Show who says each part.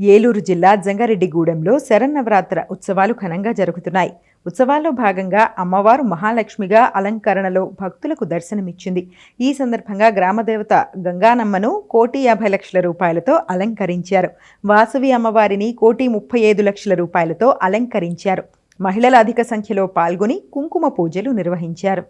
Speaker 1: ఏలూరు జిల్లా జంగారెడ్డిగూడెంలో శరన్నవరాత్ర ఉత్సవాలు ఘనంగా జరుగుతున్నాయి. ఉత్సవాల్లో భాగంగా అమ్మవారు మహాలక్ష్మిగా అలంకరణలో భక్తులకు దర్శనమిచ్చింది. ఈ సందర్భంగా గ్రామదేవత గంగానమ్మను కోటి యాభై లక్షల రూపాయలతో అలంకరించారు. వాసవి అమ్మవారిని కోటి ముప్పై ఐదు లక్షల రూపాయలతో అలంకరించారు. మహిళల అధిక సంఖ్యలో పాల్గొని కుంకుమ పూజలు నిర్వహించారు.